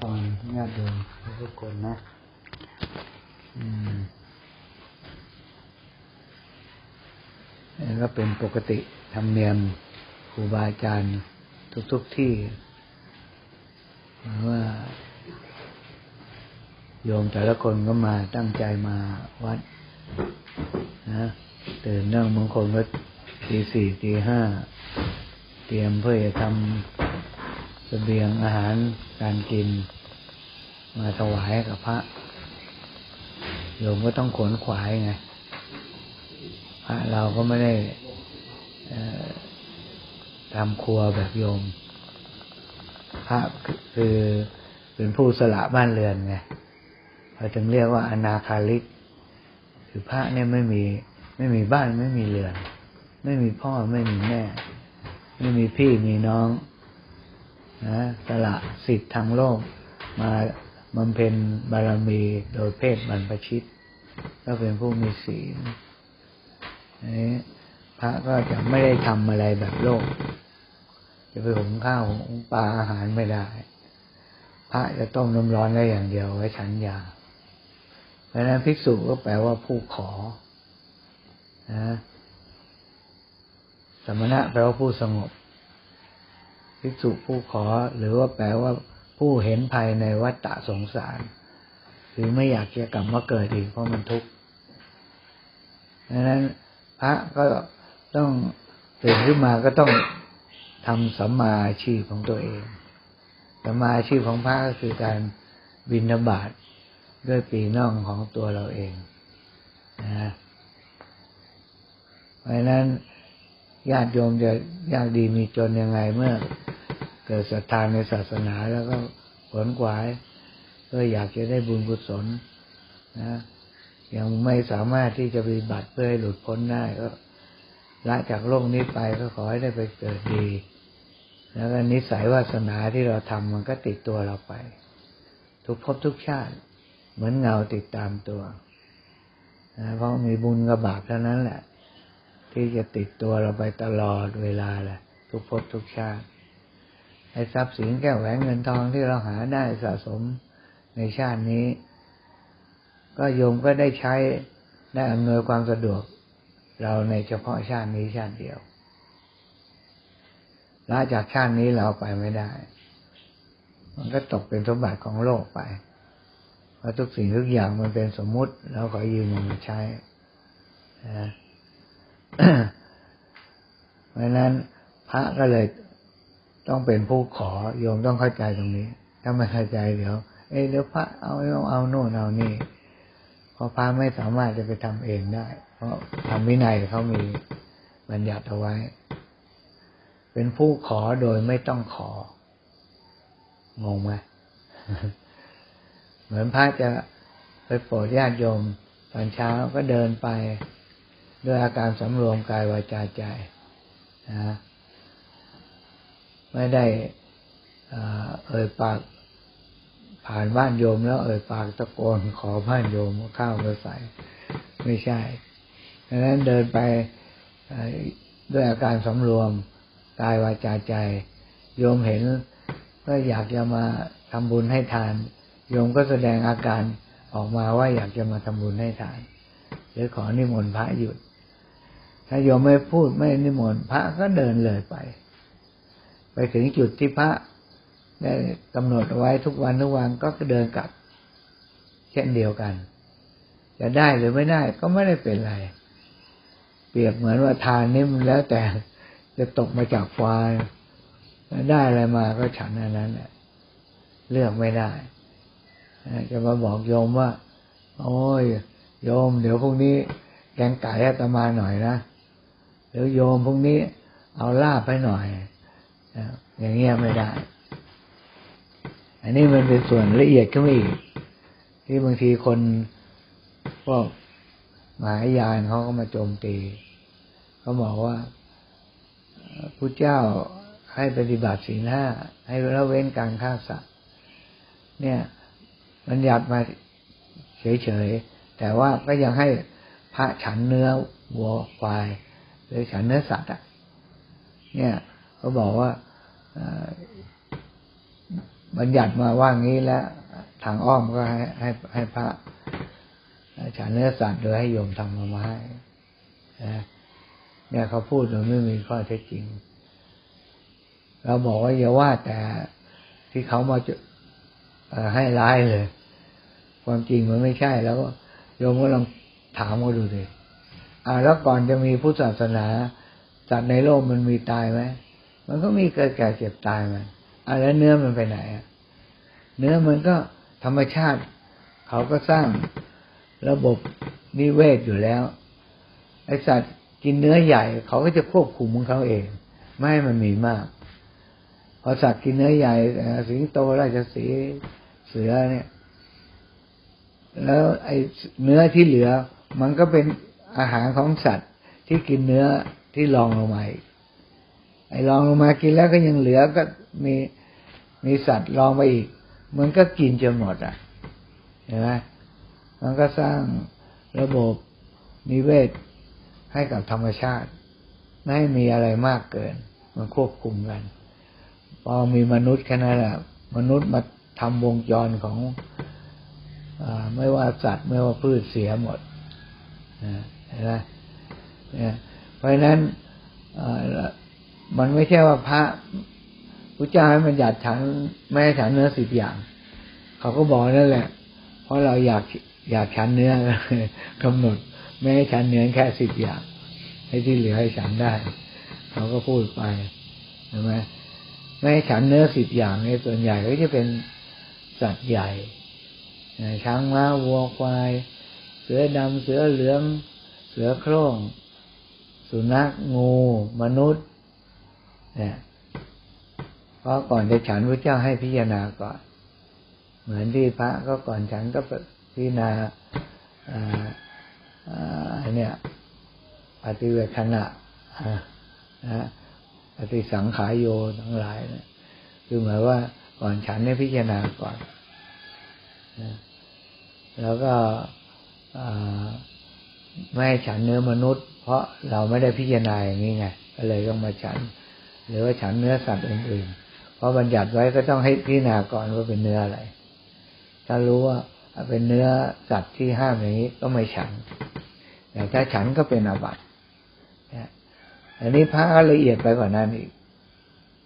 พรญาติโยมทุกคนนะอืมก็เป็นปกติธรรมเนียมครูบาอาจารย์ทุกๆทที่ว่า โยมแต่ละคนก็มาตั้งใจมาวัด นะตื่นนั่งบางคนก็ตีสี่ตีห้า เตรียมเพื่อจะทำ เสบียงอาหารการกิน มาถวายกับพระโยมก็ต้องขนขวายไงพระเราก็ไม่ได้ทำครัวแบบโยม พระคือเป็นผู้สละบ้านเรือนไงเราถึงเรียกว่าอนาคาลิก คือพระเนี่ยไม่มีไม่มีบ้านไม่มีเรือน ไม่มีพ่อไม่มีแม่ ไม่มีพี่มีน้อง นะสละสิทธิ์ทางโลกมาบำเพ็ญบารมีโดยเพศบรรพชิต ก็เป็นผู้มีศีลนี้พระก็จะไม่ได้ทำอะไรแบบโลก จะไปหุงข้าวหุงปลาอาหารไม่ได้ พระจะต้มน้ำร้อนได้อย่างเดียวไว้ฉันยา เพราะนั้นภิกษุก็แปลว่าผู้ขอนะสมณะแปลว่าผู้สงบ ภิกษุผู้ขอ หรือว่าแปลว่าผู้เห็นภัยในวัฏฏะสงสารคือไม่อยากจะกลับมาเกิดอีกเพราะมันทุกข์ดังนั้นพระก็ต้องตื่นขึ้นมาก็ต้องทำสัมมาอาชีพของตัวเองสัมมาอาชีพของพระก็คือการบินบาตด้วยปีน่องของตัวเราเองนะเพราะนั้นญาติโยมจะยากดีมีจนยังไงเมื่อ เกิดศรัทธาในศาสนาแล้วก็ผลกวายก็อยากจะได้บุญกุศลนะยังไม่สามารถที่จะปฏิบัติเพื่อให้หลุดพ้นได้ก็ละจากโลกนี้ไปก็ขอให้ได้ไปเกิดดี แล้วก็นิสัยวาสนาที่เราทำมันก็ติดตัวเราไป ทุกภพทุกชาติ เหมือนเงาติดตามตัวนะเพราะมีบุญกับบาปเท่านั้นแหละ ที่จะติดตัวเราไปตลอดเวลาแหละ ทุกภพทุกชาติ ไอ้ทรัพย์สินแก้วแหวนเงินทองที่เราหาได้สะสมในชาตินี้ ก็โยมก็ได้ใช้ได้อำนวยความสะดวก เราในเฉพาะชาตินี้ชาติเดียวละจากชาตินี้เราไปไม่ได้ มันก็ตกเป็นสมบัติของโลกไปเพราะทุกสิ่งทุกอย่างมันเป็นสมมุติเราขอยืมมันมาใช้นะเพราะนั้นพระก็เลย ต้องเป็นผู้ขอโยมต้องเข้าใจตรงนี้ ถ้าไม่เข้าใจเดี๋ยว เอ้เดี๋ยวพระเอาเอาเอาโน่นเอานี่เพราะพระไม่สามารถจะไปทำเองได้ เพราะทำวินัยเขามีบัญญัติเอาไว้ เป็นผู้ขอโดยไม่ต้องของงไหมเหมือนพระจะไปโปรดญาติโยมตอนเช้าก็เดินไปด้วยอาการสำรวมกายวาจาใจนะ ไม่ได้เอ่ยปากผ่านบ้านโยมแล้วเอ่ยปากตะโกนขอบ้านโยมข้าวมาใส่ไม่ใช่ดังนั้นเดินไปด้วยอาการสำรวมกายวาจาใจ โยมเห็นก็อยากจะมาทำบุญให้ทาน โยมก็แสดงอาการออกมาว่าอยากจะมาทำบุญให้ทาน หรือขอนิมนต์พระหยุด ถ้าโยมไม่พูดไม่นิมนต์พระก็เดินเลยไป ไปถึงจุดที่พระได้กำหนดไว้ทุกวันทุกวันก็เดินกลับ เช่นเดียวกัน จะได้หรือไม่ได้ก็ไม่ได้เป็นไร เปรียบเหมือนว่าทานนี่มันแล้วแต่จะตกมาจากฟ้าได้อะไรมาก็ฉันอันนั้นแหละเลือกไม่ได้จะมาบอกโยมว่า โอ้ยโยม เดี๋ยวพรุ่งนี้แกงไก่ให้ตมาหน่อยนะเดี๋ยวโยมพรุ่งนี้เอาลาบให้หน่อย อย่างเงี้ยไม่ได้ อันนี้มันเป็นส่วนละเอียดขึ้นมาอีก ที่บางทีคนพวกมหายานเขาก็มาโจมตีเขาบอกว่าพระเจ้าให้ปฏิบัติศีลห้าให้ละเว้นการฆ่าสัตว์เนี่ย มันหยัดมาเฉยๆแต่ว่าก็ยังให้พระฉันเนื้อวัวควายหรือฉันเนื้อสัตว์อะ เนี่ย เขาบอกว่าบัญญัติมาว่างี้แล้วทางอ้อมก็ให้ให้ให้พระฉันเนื้อสัตว์โดยให้โยมทำมามาให้นะเนี่ยเขาพูดโดยไม่มีข้อเท็จจริง เราบอกว่าอย่าว่าแต่ที่เขามาจะให้ร้ายเลย ความจริงมันไม่ใช่แล้วโยมก็ลองถามเขาดูดิอ่าแล้วก่อนจะมีพุทธศาสนาสัตว์ในโลกมันมีตายไหม มันก็มีเกิดแก่เจ็บตายมันอ่าแล้วเนื้อมันไปไหนอะเนื้อมันก็ธรรมชาติ เขาก็สร้างระบบนิเวศอยู่แล้ว ไอสัตว์กินเนื้อใหญ่ เขาก็จะควบคุมของเขาเอง ไม่ให้มันมีมาก พอสัตว์กินเนื้อใหญ่สิงโตราชสีเสือเนี่ย แล้วไอเนื้อที่เหลือ มันก็เป็นอาหารของสัตว์ที่กินเนื้อที่รองลงมา ไอ้รองลงมากินแล้วก็ยังเหลือก็มีมีสัตว์รองไปอีก มันก็กินจนหมดอะเห็นไหมมันก็สร้างระบบนิเวศให้กับธรรมชาติ ไม่ให้มีอะไรมากเกิน มันควบคุมกัน พอมีมนุษย์แค่นั้นแหละมนุษย์มาทำวงจรของอไม่ว่าสัตว์ไม่ว่าพืชเสียหมดเห็นไหมเนี่ยเพราะฉะนั้น มันไม่ใช่ว่าพระพระเจ้าให้มันหยาดฉันไม่ให้ฉันเนื้อสิบอย่าง เขาก็บอกนั่นแหละ เพราะเราอยากอยากฉันเนื้อกำหนด ไม่ให้ฉันเนื้อแค่สิบอย่าง ให้ที่เหลือให้ฉันได้ เขาก็พูดไปใช่ไหมไม่ให้ฉันเนื้อสิบอย่างในส่วนใหญ่ก็จะเป็นสัตว์ใหญ่ช้างม้าวัวควาย เสือดำเสือเหลือง เสือโคร่ง สุนัขงู มนุษย์ เนี่ยเพราะก่อนจะฉันพระเจ้าให้พิจารณาก่อน เหมือนที่พระก็ก่อนฉันก็พิจารณาอันเนี้ยปฏิเวทนะนะปฏิสังขายโยทั้งหลายนี่ยคือหมายว่าก่อนฉันให้พิจารณาก่อนนะแล้วก็ไม่ให้ฉันเนื้อมนุษย์ เพราะเราไม่ได้พิจารณาอย่างนี้ไงก็เลยต้องมาฉัน หรือว่าฉันเนื้อสัตว์อื่นๆ เพราะบัญญัติไว้ก็ต้องให้พิจารณาก่อนว่าเป็นเนื้ออะไร ถ้ารู้ว่าเป็นเนื้อสัตว์ที่ห้ามอย่างนี้ก็ไม่ฉัน แต่ถ้าฉันก็เป็นอาบัติอันนี้พระก็ละเอียดไปกว่านั้นอีก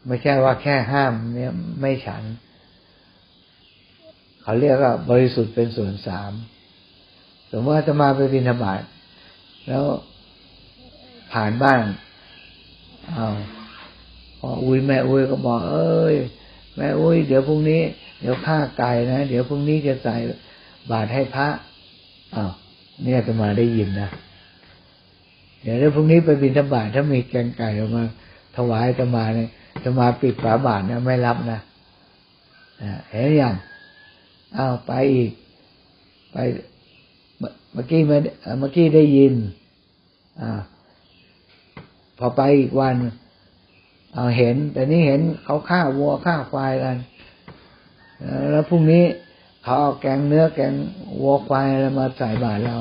ไม่ใช่ว่าแค่ห้ามเนี่ยไม่ฉัน เขาเรียกว่าบริสุทธิ์เป็นส่วนสามสมมติว่าจะมาไปบิณฑบาตแล้วผ่านบ้านเอา พออุ้ยแม่อุ้ยก็บอก เอ้ย แม่อุ้ยเดี๋ยวพรุ่งนี้ เดี๋ยวฆ่าไก่นะเดี๋ยวพรุ่งนี้จะใส่บาตรให้พระอ้าวเนี่ยจะมาได้ยินนะเดี๋ยวพรุ่งนี้ไปบินธบาตถ้ามีแกงไก่ออกมา ถวายจะมาเนี่ยจะมาปิดฝาบาทนะไม่รับนะเห็นยังอ้าวไปอีก ไปเมื่อกี้เมื่อกี้ได้ยิน อ่า พอไปอีกวัน เอาเห็น แต่นี่เห็นเขาฆ่าวัวฆ่าควายกัน แล้วพรุ่งนี้เขาเอาแกงเนื้อแกงวัวควายอะไรมาใส่บาตรเรา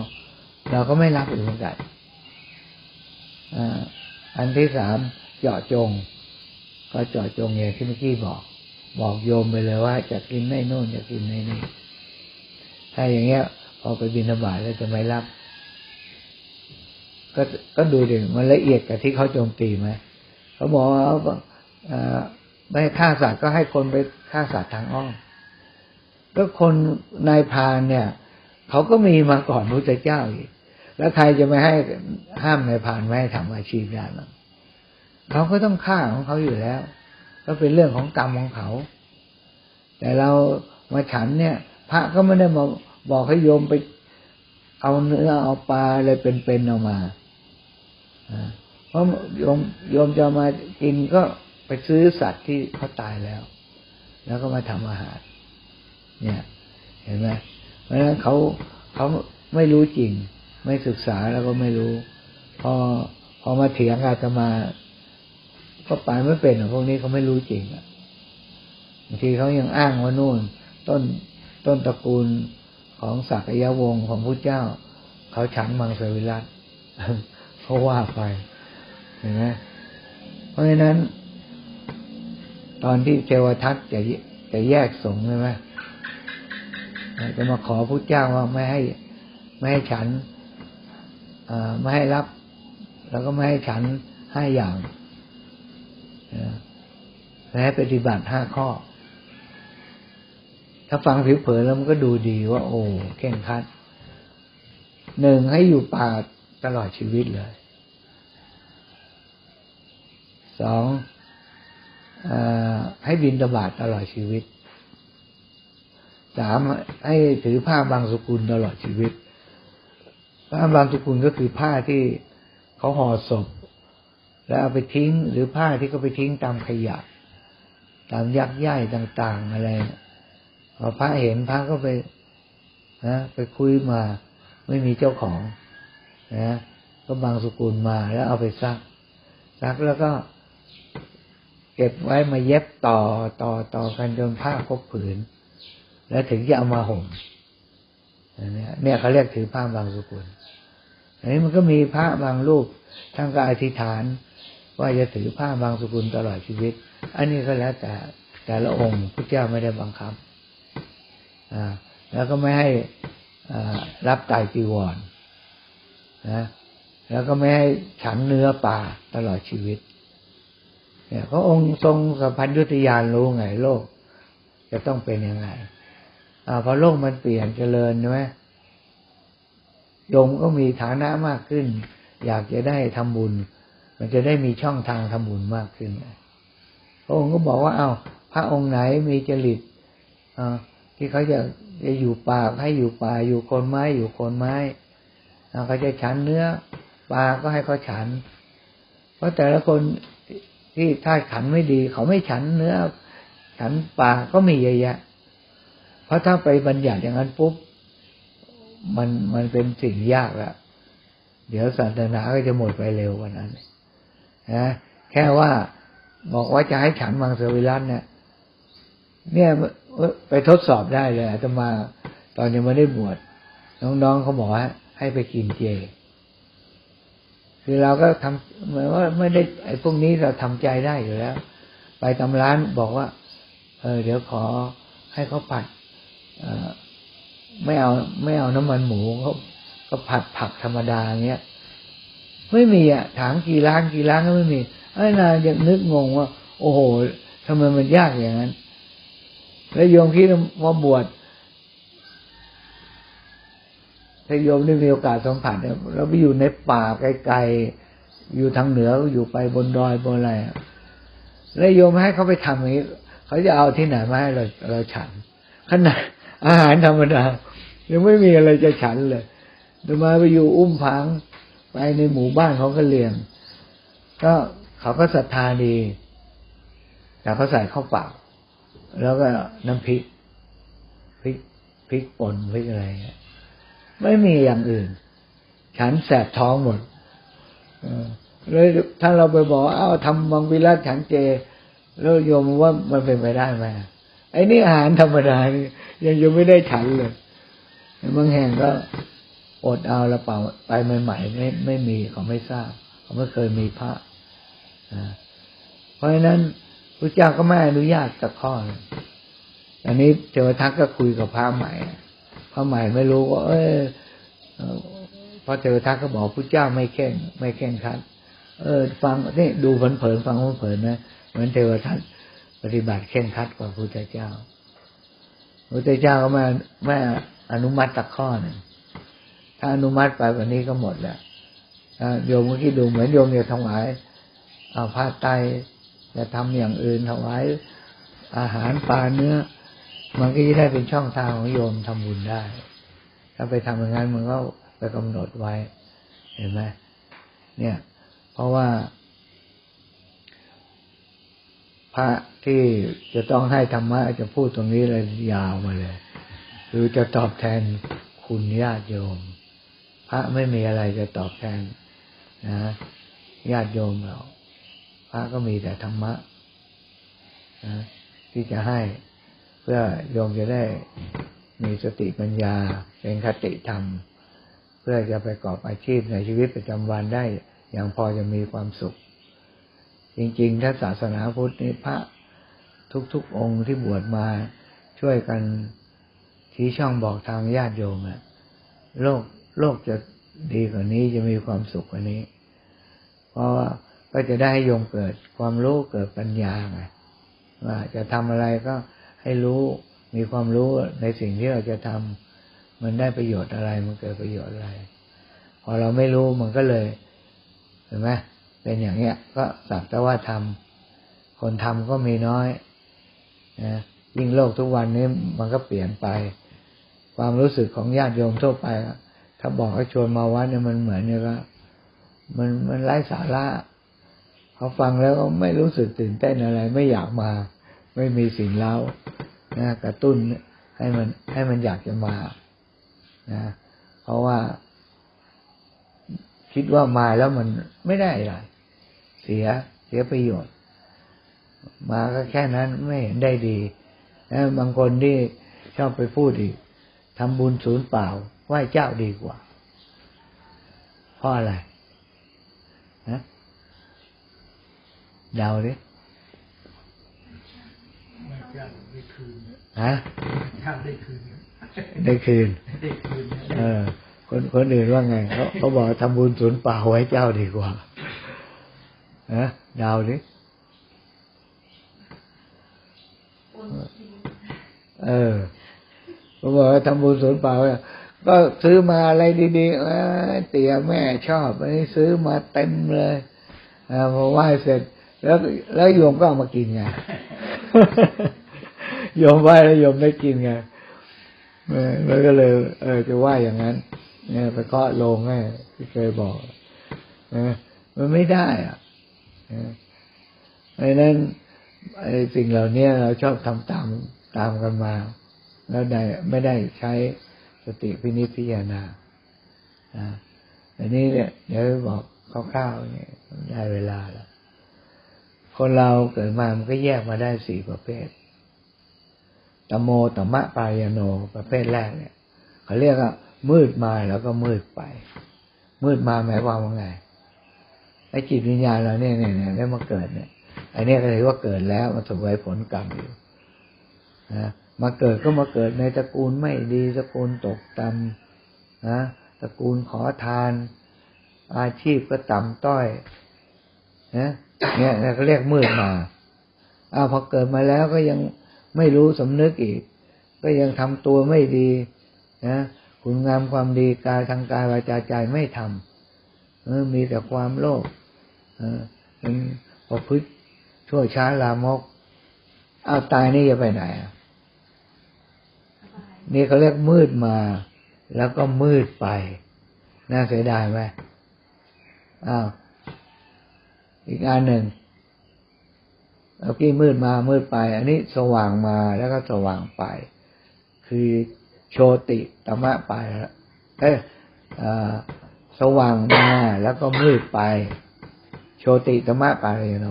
เราก็ไม่รับอีกเหมือนกันอันที่สามเจาะจง ก็เจาะจงอย่างที่เมื่อกี้บอก บอกโยมไปเลยว่าจะกินไม่นู่นจะกินไม่นี่ถ้าอย่างเงี้ยพอไปบินบาตแล้วจะไม่รับ ก็ก็ดูดิมันละเอียดกับที่เขาโจมตีไหม เขาบอกว่าไม่ฆ่าสัตว์ก็ให้คนไปฆ่าสัตว์ทางอ้อมก็คนนายพานเนี่ยเขาก็มีมาก่อนพระเจ้าอีก แล้วใครจะไม่ให้ห้ามนายพานไม่ให้ทำอาชีพได้หรอเขาก็ต้องฆ่าของเขาอยู่แล้ว ก็เป็นเรื่องของกรรมของเขา แต่เรามาฉันเนี่ย พระก็ไม่ได้มาบอกให้โยมไปเอาเนื้อเอาปลาอะไรเป็นๆออกมา เพราะโยมโยมจะมากินก็ไปซื้อสัตว์ที่เขาตายแล้ว แล้วก็มาทำอาหาร เนี่ย เห็นไหมเพราะฉะนั้นเขาเขาไม่รู้จริง ไม่ศึกษาแล้วก็ไม่รู้ พอพอมาเถียงอาตมา ก็ไปไม่เป็นพวกนี้เขาไม่รู้จริงอะบางทีเขายังอ้างว่านู่น ต้นต้นตระกูลของศักยวงศ์ของพระเจ้า เขาฉันมังสวิรัตเขาว่าไป เห็นไหมเพราะฉะนั้น ตอนที่เทวทัตจะจะแยกสงฆ์ใช่ไหมจะมาขอพระเจ้าว่าไม่ให้ ไม่ให้ฉันไม่ให้รับ แล้วก็ไม่ให้ฉันให้อย่างและปฏิบัติห้าข้อ ถ้าฟังผิวเผินแล้วมันก็ดูดีว่า โอ้เข่งคัดหนึ่งให้อยู่ป่าตลอดชีวิตเลย สองอให้บินตบาทตลอดชีวิตสามให้ถือผ้าบางสกุลตลอดชีวิต ผ้าบางสกุลก็คือผ้าที่เขาห่อศพ แล้วเอาไปทิ้ง หรือผ้าที่เขาไปทิ้งตามขยะ ตามยักย่ายต่าง ๆอะไรพอพระเห็นพระก็ไปนะไปคุยมาไม่มีเจ้าของนะก็บางสกุลมาแล้วเอาไปซักซักแล้วก็ เก็บไว้มาเย็บต่อต่อต่อกันจนผ้าครบผืน แล้วถึงจะเอามาห่มเนี่ยเขาเรียกถือผ้าบางสกุลอันนี้มันก็มีพระบางรูปท่านก็อธิษฐาน ว่าจะถือผ้าบางสกุลตลอดชีวิต อันนี้ก็แล้วแต่แต่ละองค์พระเจ้าไม่ได้บังคับอ่าแล้วก็ไม่ให้รับไตจีวรนะแล้วก็ไม่ให้ฉันเนื้อปลาตลอดชีวิต เนี่ยพระองค์ทรงสัมพันธ์ยุติยานรู้ไงโลก จะต้องเป็นยังไงอ่าพอโลกมันเปลี่ยนเจริญใช่ไหมโยมก็มีฐานะมากขึ้น อยากจะได้ทำบุญ มันจะได้มีช่องทางทำบุญมากขึ้นพระองค์ก็บอกว่าเอา้าพระองค์ไหนมีจริตที่เขาจะจะอยู่ป่าให้อยู่ป่าอยู่คนไม้อยู่คนไม้เขาจะฉันเนื้อปลาก็ให้เขาฉัน เพราะแต่ละคน ที่ถ้าขันไม่ดี เขาไม่ฉันเนื้อ ฉันปลาก็มีเยอะแยะ เพราะถ้าไปบัญญัติอย่างนั้นปุ๊บมันมันเป็นสิ่งยากละเดี๋ยวศาสนาก็จะหมดไปเร็วกว่านั้นนะแค่ว่าบอกว่าจะให้ฉันมังสวิรัตเนี่ย เนี่ยไปทดสอบได้เลยอาตมา ตอนยังไม่ได้บวชน้องๆเขาบอกว่าให้ไปกินเจ คือเราก็ทำเหมือนว่าไม่ได้ไอ้พวกนี้เราทำใจได้อยู่แล้ว ไปตำร้านบอกว่า เออ เดี๋ยวขอให้เขาผัดเออไม่เอาไม่เอาน้ำมันหมูเขาก็ผัดผักธรรมดาเงี้ยไม่มีอะถามกี่ร้านกี่ร้านก็ไม่มีไอ้นายังนึกงงว่า โอ้โหทำไมมันยากอย่างนั้น แล้วโยมคิดว่าบวช ถ้าโยมได้มีโอกาสสัมผัสเนี่ยเราไปอยู่ในป่าไกลๆอยู่ทางเหนืออยู่ไปบนดอยบนอะไรแล้วโยมให้เขาไปทำอย่างนี้เขาจะเอาที่ไหนมาให้เราเราฉันขนาดอาหารธรรมดายังไม่มีอะไรจะฉันเลยเดี๋ยวมาไปอยู่อุ้มพังไปในหมู่บ้านเขาก็เลี้ยงก็เขาก็ศรัทธาดีแต่เขาใส่ข้าวเปล่าแล้วก็น้ำพริกพริกพริกป่นพริกอะไรเงี้ย ไม่มีอย่างอื่น ฉันแสบท้องหมดเลยถ้าเราไปบอกอ้าวทำมังวิรัตฉันเจแล้วโยมว่ามันเป็นไปได้ไหมไอ้นี่อาหารธรรมดานี่ยังยังไม่ได้ฉันเลยบางแห่งก็อดเอาละเปล่าไปใหม่ๆไม่ไม่มีเขาไม่ทราบเขาไม่เคยมีพระเพราะฉะนั้นพระเจ้าก็ไม่อนุญาตสักข้ออันนี้เทวทักก็คุยกับพระใหม่ พระใหม่ไม่รู้ว่า เออพระเทวทัตก็บอกพระเจ้าไม่แข่งไม่แข่งขันเออ ฟังนี่ดูเผินๆฟังเผินๆนะเหมือนเทวทัตปฏิบัติเข่งคัดกว่าพระพุทธเจ้าพระพุทธเจ้าก็มาไม่อนุมัติตักข้อหนึ่งถ้าอนุมัติไปวันนี้ก็หมดแล้วโยมเมื่อกี้ดูเหมือนโยมเนี่ยถวายเอาผ้าไตจะทำอย่างอื่นถวายอาหารปลาเนื้อ มันก็จะได้เป็นช่องทางของโยมทำบุญได้ ถ้าไปทำอย่างนั้นมันก็ไปกำหนดไว้ เห็นไหมเนี่ย เพราะว่า พระที่จะต้องให้ธรรมะจะพูดตรงนี้เลยยาวมาเลย คือจะตอบแทนคุณญาติโยม พระไม่มีอะไรจะตอบแทนนะญาติโยมเรา พระก็มีแต่ธรรมะนะที่จะให้ เพื่อโยมจะได้มีสติปัญญาเป็นคติธรรม เพื่อจะไปประกอบอาชีพในชีวิตประจำวันได้อย่างพอจะมีความสุข จริงๆ ถ้าศาสนาพุทธนี่พระทุกๆ องค์ที่บวชมาช่วยกันชี้ช่องบอกทางญาติโยมอะโลกโลกจะดีกว่านี้จะมีความสุขกว่านี้ เพราะว่าก็จะได้ให้โยมเกิดความรู้เกิดปัญญาไงว่าจะทำอะไรก็ ให้รู้มีความรู้ในสิ่งที่เราจะทำมันได้ประโยชน์อะไร มันเกิดประโยชน์อะไร พอเราไม่รู้มันก็เลยเห็นไหมเป็นอย่างเงี้ย ก็สักแต่ว่าทำคนทำก็มีน้อยนะยิ่งโลกทุกวันนี้มันก็เปลี่ยนไป ความรู้สึกของญาติโยมทั่วไป ถ้าบอกให้ชวนมาวัดเนี่ยมันเหมือนเนี่ยก็มันมันไร้สาระเขาฟังแล้วก็ไม่รู้สึกตื่นเต้นอะไร ไม่อยากมา ไม่มีสิ่งเล่านะกระตุ้นให้มันให้มันอยากจะมานะเพราะว่า คิดว่ามาแล้วมันไม่ได้อะไรเสียเสียประโยชน์ มาก็แค่นั้นไม่เห็นได้ดีนะบางคนที่ชอบไปพูดอีกทำบุญศูนย์เปล่าไหว้เจ้าดีกว่าเพราะอะไรนะเดาดิ ไม่จ้างได้คืน ฮะจ้างได้คืนได้คืน ได้คืน เออ คนคนอื่นว่าไงเขาเขาบอกทำบุญศูนย์เปล่าไว้เจ้าดีกว่าฮะเดาดิเออเขาบอกว่าทำบุญศูนย์เปล่าเนี่ยก็ซื้อมาอะไรดีๆเอ้ยเตี๋ยแม่ชอบอันนี้ซื้อมาเต็มเลยอ่าพอไหว้เสร็จ แล้วแล้วโยมก็เอามากินไงโยมไหว้แล้วโยมได้กินไงเออแล้วก็เลย เออจะไหว้อย่างนั้นเนี่ยไปเคาะโลงให้ที่เคยบอกเออมันไม่ได้อะเออเพราะนั้นไอ้สิ่งเหล่านี้เราชอบทำตามตามกันมา แล้วได้ไม่ได้ใช้สติพินิจพิจารณาอ่าอันนี้เนี่ยเดี๋ยวบอกคร่าวๆเนี่ยได้เวลาแล้วคนเราเกิดมามันก็แยกมาได้สี่ประเภท ตโมตมะปายโนประเภทแรกเนี่ยเขาเรียกว่ามืดมาแล้วก็มืดไป มืดมาหมายความว่าไงไอ้จิตวิญญาณเราเนี่ยเนี่ยเนี่ยได้มาเกิดเนี่ยไอ้เนี่ยก็ถือว่าเกิดแล้วมันสวยผลกรรมอยู่นะมาเกิดก็มาเกิดในตระกูลไม่ดีตระกูลตกต่ำนะตระกูลขอทาน อาชีพก็ต่ำต้อยนะเนี่ยเขาเรียกมืดมาอ้าวพอเกิดมาแล้วก็ยัง ไม่รู้สำนึกอีก ก็ยังทำตัวไม่ดีนะคุณงามความดีกายทางกายวาจาใจไม่ทำเออมีแต่ความโลภเออเป็นประพฤติชั่วช้าลามกอ้าวตายนี่จะไปไหนอะนี่เขาเรียกมืดมา แล้วก็มืดไป น่าเสียดายไหมอ้าวอีกอันหนึ่ง เมื่อกี้มืดมามืดไป อันนี้สว่างมาแล้วก็สว่างไป คือโชติตมะไปเอ้สว่างมาแล้วก็มืดไป โชติตมะปายโน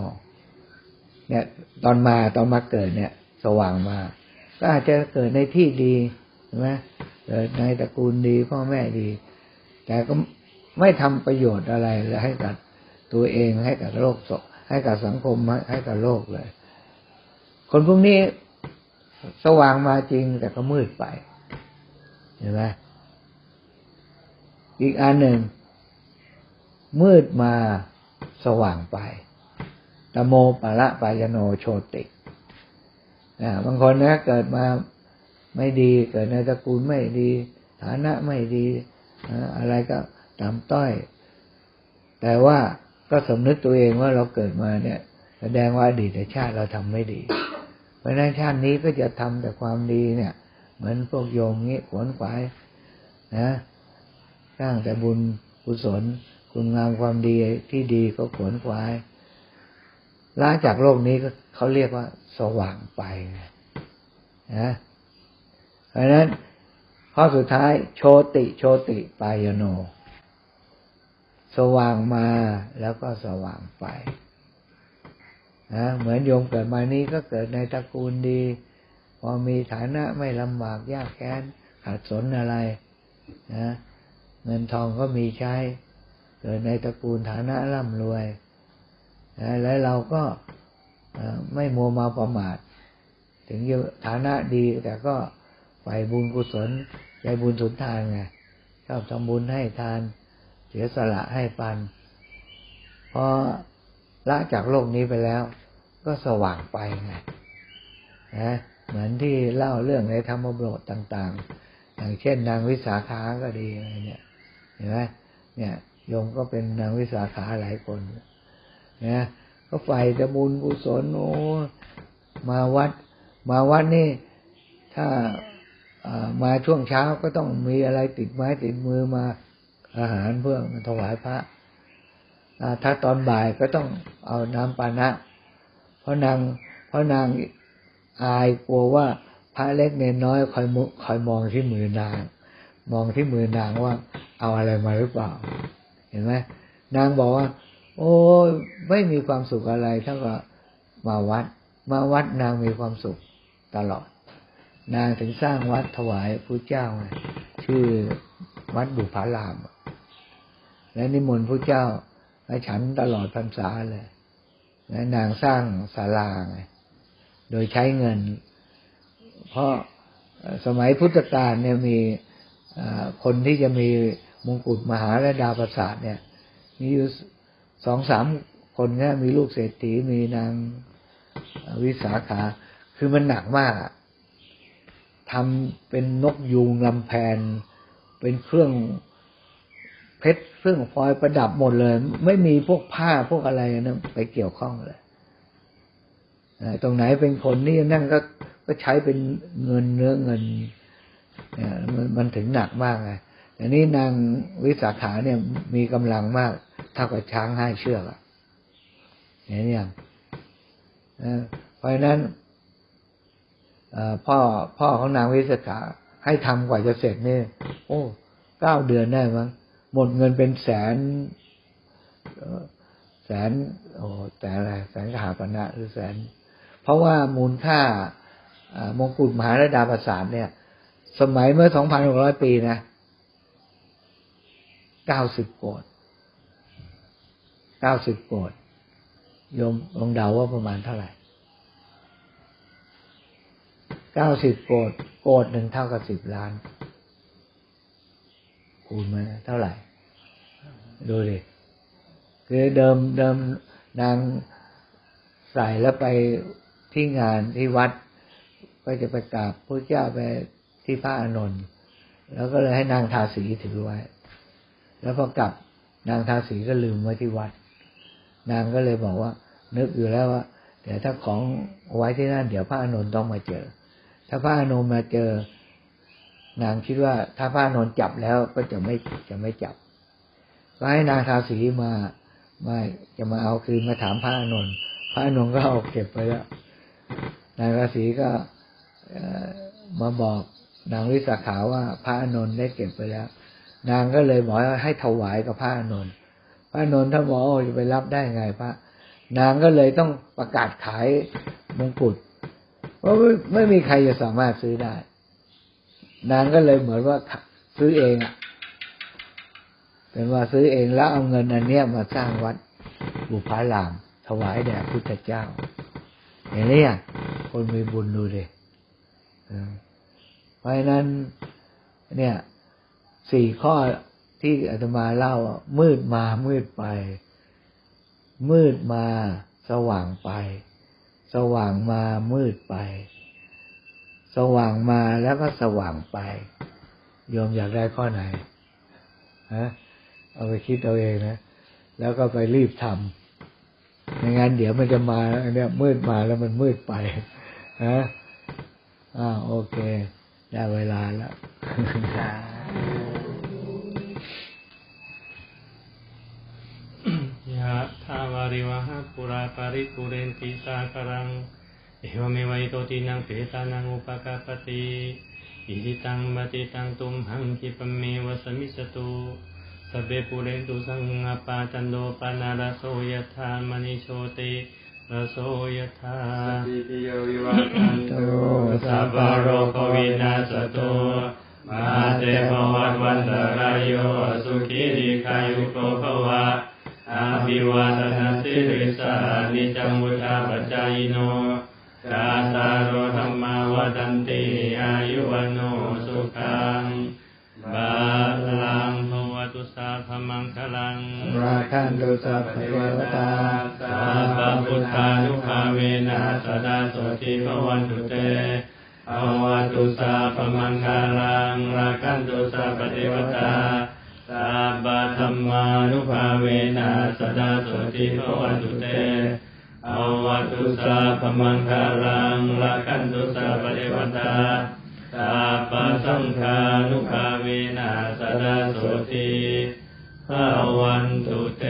เนี่ย ตอนมาตอนมาเกิดเนี่ย สว่างมา ก็อาจจะเกิดในที่ดีใช่ไหมเกิดในตระกูลดีพ่อแม่ดี แต่ก็ไม่ทำประโยชน์อะไรเลยให้กับตัวเองให้กับโลก ให้กับสังคมให้กับโลกเลย คนพวกนี้สว่างมาจริงแต่ก็มืดไป เห็นไหมอีกอันหนึ่ง มืดมาสว่างไปตโมปะละปายโนโชติบางคนนะเกิดมาไม่ดีเกิดในตระกูลไม่ดี ฐานะไม่ดี อะไรก็ต่ำต้อย แต่ว่า ก็สำนึกตัวเองว่าเราเกิดมาเนี่ย แสดงว่าอดีตชาติเราทำไม่ดี เพราะนั้นชาตินี้ก็จะทำแต่ความดีเนี่ย เหมือนพวกโยมงี้ขวนขวายนะสร้างแต่บุญกุศลคุณงามความดีที่ดีก็ขวนขวายล้าจากโลกนี้ก็เขาเรียกว่า สว่างไปนะเพราะนั้นข้อสุดท้ายโชติ โชติปายโน สว่างมาแล้วก็สว่างไปนะเหมือนโยมเกิดมานี้ก็เกิดในตระกูลดี พอมีฐานะไม่ลำบากยากแค้นขาดสนอะไรนะเงินทองก็มีใช้ เกิดในตระกูลฐานะร่ำรวยนะแล้วเราก็ไม่มัวมาประมาท ถึงฐานะดีแต่ก็ไปบุญกุศลใจบุญสุนทานไงชอบทำบุญให้ทาน เสียสละให้ปันพอละจากโลกนี้ไปแล้ว ก็สว่างไปไงนะเหมือนที่เล่าเรื่องในธรรมบทต่างๆ อย่างเช่นนางวิสาขาก็ดีอะไรเนี่ย เห็นไหมเนี่ยโยมก็เป็นนางวิสาขาหลายคนนะก็ไฟจะบุญกุศลโอ้มาวัด มาวัดนี่ ถ้ามาช่วงเช้าก็ต้องมีอะไรติดไม้ติดมือมา อาหารเพื่อถวายพระถ้าตอนบ่ายก็ต้องเอาน้ำปานะ เพราะนางเพราะนางอายกลัวว่าพระเล็กเนน้อยคอยมุคอยมองที่มือนาง มองที่มือนางว่า เอาอะไรมาหรือเปล่า เห็นไหมนางบอกว่า โอ้ไม่มีความสุขอะไรเท่ากับมาวัด มาวัดนางมีความสุขตลอด นางถึงสร้างวัดถวายพระเจ้าไงชื่อวัดบุพาราม และนิมนต์พระเจ้าให้ฉันตลอดพรรษาเลยและนางสร้างศาลาไงโดยใช้เงิน เพราะสมัยพุทธกาลเนี่ยมีคนที่จะมีมงกุฎมหาและดาประสาทเนี่ย มีอยู่สองสามคนเนี่ยมีลูกเศรษฐีมีนางวิสาขา คือมันหนักมากทำเป็นนกยูงลำแพน เป็นเครื่อง เพชรเครื่องพลอยประดับหมดเลย ไม่มีพวกผ้าพวกอะไรนะไปเกี่ยวข้องเลยตรงไหนเป็นคนนี่นั่นก็ก็ใช้เป็นเงินเนื้อเงินมันมันถึงหนักมากไงแต่นี่นางวิสาขาเนี่ยมีกำลังมากเท่ากับช้างห้าเชือกอะเห็นยังเพราะฉะนั้นพ่อพ่อของนางวิสาขาให้ทำกว่าจะเสร็จนี่โอ้เก้าเดือนได้มั้ง หมดเงินเป็นแสนแสนโอ้แต่อะไรแสนกหาปณะหรือแสน เพราะว่ามูลค่ามงกุฎมหาราดาประสานเนี่ย สมัยเมื่อสองพันหกร้อยปีนะเก้าสิบโกดเก้าสิบโกดโยมลองเดาว่าประมาณเท่าไหร่เก้าสิบโกดโกดหนึ่งเท่ากับสิบล้าน คูณมาเท่าไหร่ ดูดิคือเดิมเดิมนางใส่แล้วไปที่งานที่วัด ก็จะไปกราบพระเจ้าไปที่พระอานนท์แล้วก็เลยให้นางทาสีถือไว้ แล้วพอกลับนางทาสีก็ลืมไว้ที่วัด นางก็เลยบอกว่า นึกอยู่แล้วว่าเดี๋ยวถ้าของไว้ที่นั่นเดี๋ยวพระอานนท์ต้องมาเจอ ถ้าพระอานนท์มาเจอ นางคิดว่าถ้าพระนนจับแล้วก็จะไม่จะไม่จับก็ให้นางทาสีมาไมาจะมาเอาคืนมาถามพระนนพระนนก็เอาเก็บไปแล้วนางทาสีก็มาบอกนางวิสาขาว่าพระนนได้เก็บไปแล้ว นางก็เลยบอกให้ถวายกับพระนนพระนนท์ถ้าบอกจะไปรับได้ไงพระนางก็เลยต้องประกาศขายมงกุฎเพราะไม่มีใครจะสามารถซื้อได้ นางก็เลยเหมือนว่าซื้อเองเป็นว่าซื้อเองแล้วเอาเงินอันเนี้ยมาสร้างวัดบุพาราม ถวายแด่พุทธเจ้าอย่างนี้คนมีบุญดูดิเพราะฉะนั้น เนี่ยสี่ข้อที่อาตมาเล่า มืดมามืดไป มืดมา สว่างไป สว่างมามืดไป สว่างมาแล้วก็สว่างไปโยมอยากได้ข้อไหนฮะเอาไปคิดเอาเองนะ แล้วก็ไปรีบทำไม่งั้นเดี๋ยวมันจะมาเนี่ยมืดมาแล้วมันมืดไปฮะอ่าโอเค ได้เวลาแล้วยะทาวาริวหาปุราปาริปุเรนติสาครัง เอวเมวัยโตตินังเปตานังอุปกาปติอิหิตังมติตังตุมหังคิปเมวสมิสตุสเบปุเรนตุสังอปาจันโดปนารโสยธามณิโชติรโสยธาสิติโยวิวัตันตุสัพพโรโควินาสตุมาเตภวัตวันตรายโยสุขีริกายุโกภวะอาภิวาทนาสิริสานิจังมุทาปัจจายโน จาตารโอธรรมาวทันติอายุวันโนสุขังบาลังภวตุสาพมังคลังราคันตุสัพพะเทวตาสัพพพุทธานุภาเวนะสดาโสติภวันตุเตภวตุสาพมังคลังราคันตุสัพพะเทวตาสัพพธรรมานุภาเวนะสดาโสติภวันตุเต อวตุสาพมังคารังละกันตุสาปเดวตาตาปะสังฆานุภาเวนะสดาโสติภาวันตุเต